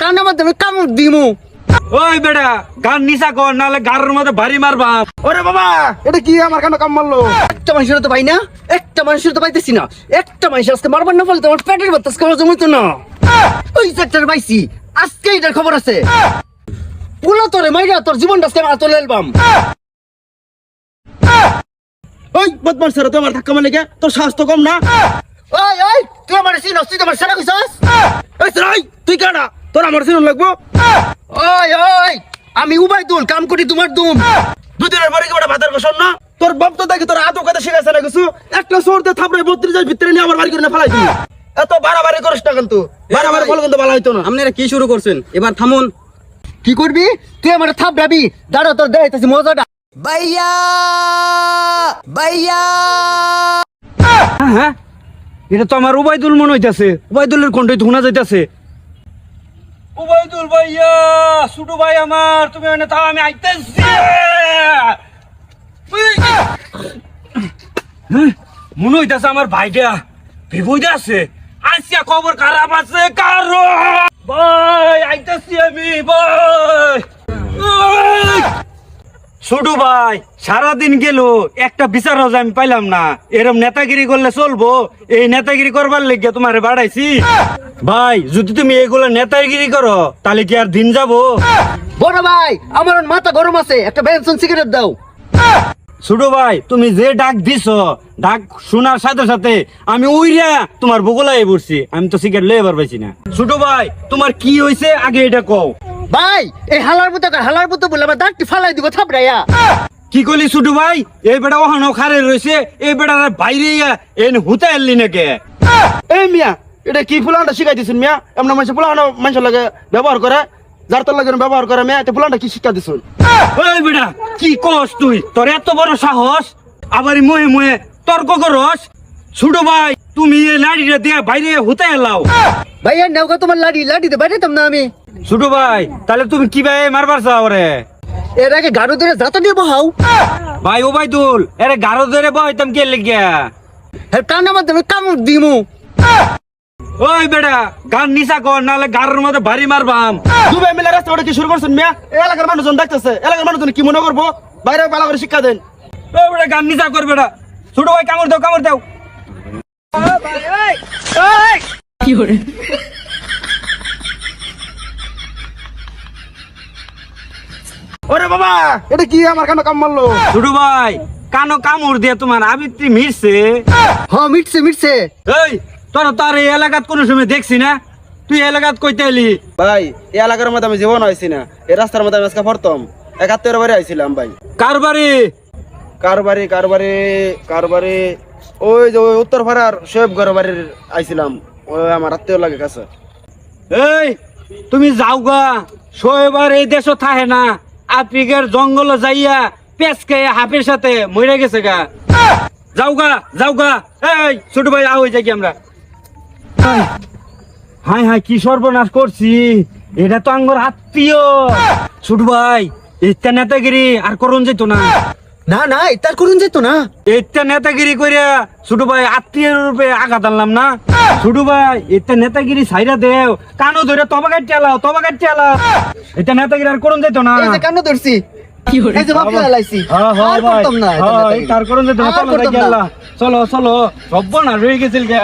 কানের মাধ্যমে কামড় দিমু। ওই বেটা গান নিশা কর নাহলে গারের মধ্যে ভারী মারবা। ওরে বাবা এটা কি আমার কানে কাম মারলো? একটা মানুষের তো পাই না একটা মানুষের তো পাইতেছি না। একটা মানুষ আজকে মারবার না বলতে আমার পেটের বাতাস খাওয়া জমিত না। ওই সেক্টর পাইছি আজকে এটার খবর আছে। পুলো তোরে মাইরা তোর জীবনটা আজকে আমি আতলে এলবাম। ওই বদমাস স্যার তোমার ধাক্কা মারলে কে? তোর সাহস তো কম না? ওই ওই তুই আমার চিনস তুই আমার সেরা কইছস? এই ওই তুই কেডা তোর আমার সিন লাগবো? ওই ওই আমি উবাইদুল কাম করি তোমার দুম দুদিনের পরে কি ওটা ভাতের বসন না? তোর বাপ তো দেখি তোর কথা শিখাইছে না কিছু? একটা সরতে থাপড়ে ভিতরে নিয়ে আমার বাড়ি করে না ফেলাই দিবি এত বাড়াবাড়ি করিস না কিন্তু। বাড়াবাড়ি বল কিন্তু ভালো হইতো না। আপনারা কি শুরু করছেন? এবার থামুন। কি করবি? তুই আমার থাপড়াবি দাঁড়া তোর দেখাইতেছি মজাটা। হ্যাঁ হ্যাঁ। এটা তো আমার উবাইদুল মনে হইতাছে। উবাইদুলের কণ্ঠই শোনা যাইতাছে। উবাইদুল ভাইয়া ছোট ভাই আমার তুমি এনে তাও আমি আইতেছি। হ্যাঁ, মনে হইতাছে আমার ভাইটা বিপদে আছে। আসিয়া খবর খারাপ আছে কারও ভাই আইতেছি আমি ভাই ওই! ছোট ভাই সারাদিন গেল একটা বিচার আমি পাইলাম না। এরম নেতাগিরি করলে চলবো এই নেতাগিরি করবার লেগে তোমার বাড়াইছি। ভাই যদি তুমি এগুলো নেতাগিরি করো তাহলে কি আর দিন যাব? বড় ভাই আমার মাথা গরম আছে একটা বেনসন সিগারেট দাও। ছোট ভাই তুমি যে ডাক দিছ ডাক শোনার সাথে সাথে আমি উইরা তোমার বগলাই পড়ছি আমি তো সিগারেট লয়ে পারবাইছি না। ছোট ভাই তোমার কি হয়েছে আগে এটা কও। ভাই এই হালার মতো হালার মতো বলে আমার দাঁতটি ফালাই দিব থাপড়াইয়া। কি করলি ছোট ভাই? এই বেটা ওখানে খারে রয়েছে এই বেটার বাইরে এন হুতা এলি নাকি? এই মিয়া এটা কি ফুলানটা শিখাই দিছেন মিয়া? এমন মানুষ ফুলানো মানুষের লাগে ব্যবহার করে যার তোর লাগে ব্যবহার করে মিয়া এটা ফুলানটা কি শিক্ষা দিছেন? ওই বেটা কি কস তুই? তোর এত বড় সাহস? আবার মুহে মুহে তর্ক করস? ছোট ভাই তুমি এই লাড়িটা দিয়ে বাইরে হুতা এলাও। ভাইয়া নেওগা তোমার লাডি লাডিতে বাইরেতাম না আমি। ছোট ভাই তাহলে তুমি কি ভাই মারবার চাও রে এর আগে গাড়ো ধরে যাতা দিয়ে বহাও। ভাই ও ভাই দুল এরে গারো ধরে বইতাম কে লেগিয়া হ্যাঁ কানের মাধ্যমে কামড় দিমু। ওই বেটা গান নিশা কর নাহলে গারের মধ্যে ভারী মারবাম। দুবে মিলে রাস্তা ওটা কি শুরু করছেন মিয়া? এলাকার মানুষজন দেখতেছে এলাকার মানুষজন কি মনে করব? বাইরে ভালো করে শিক্ষা দেন। ওই বেটা গান নিশা কর বেটা। ছোট ভাই কামড় দাও কামড় দাও। ওরে বাবা! এটা কি আমার কানে কাম মারলো? ছোট ভাই কানো কামড় দিয়ে তোমার আবৃত্তি মিরছে হ্যাঁ মিটছে মিটছে। এই তোর তার এই এলাকাত কোনো সময় দেখছি না। তুই এলাকাত কইতে এলি? ভাই এই এলাকার মধ্যে আমি জীবন হয়েছি না। এই রাস্তার মধ্যে আমি আজকে পড়তাম একাত্তর বাড়ি আইছিলাম ভাই। কার বাড়ি? কার বাড়ি কার বাড়ি কার বাড়ি? ওই যে ওই উত্তর পাড়ার সোয়েব ঘর বাড়ির আইছিলাম। ওই আমার আত্মীয় লাগে কাছে। এই তুমি যাও গা। শোয়েবার এই দেশ থাহে না। আফ্রিকার জঙ্গল যাইয়া পেসকে হাফের সাথে মরে গেছে গা। যাও গা যাও গা। এই ছোট ভাই আহ যাই আমরা। হাই, হাই কি সর্বনাশ করছি। এটা তো আঙ্গর আত্মীয়। ছোট ভাই ইত্যা নেতাগিরি আর করুন যেত না। না না তার করুন যেত না। ইত্যা নেতাগিরি করে ছোট ভাই আত্মীয় রূপে আঘাত আনলাম না। ছোট ভাই ইত্যা নেতাগিরি সাইরা দেও। কানো ধরে তবা কাটতে আলাও তবা কাটতে আলাও। এটা নেতাগিরি আর করুন যেত না। এই যে কান্না ধরছি। হ্যাঁ, হ্যাঁ, এটা হ্যাঁ, নেতাগিরি। তার করুন যেত না আর চলো করতাম না। আল্লাহ। চলো চলো। রয়ে গেছিল গা।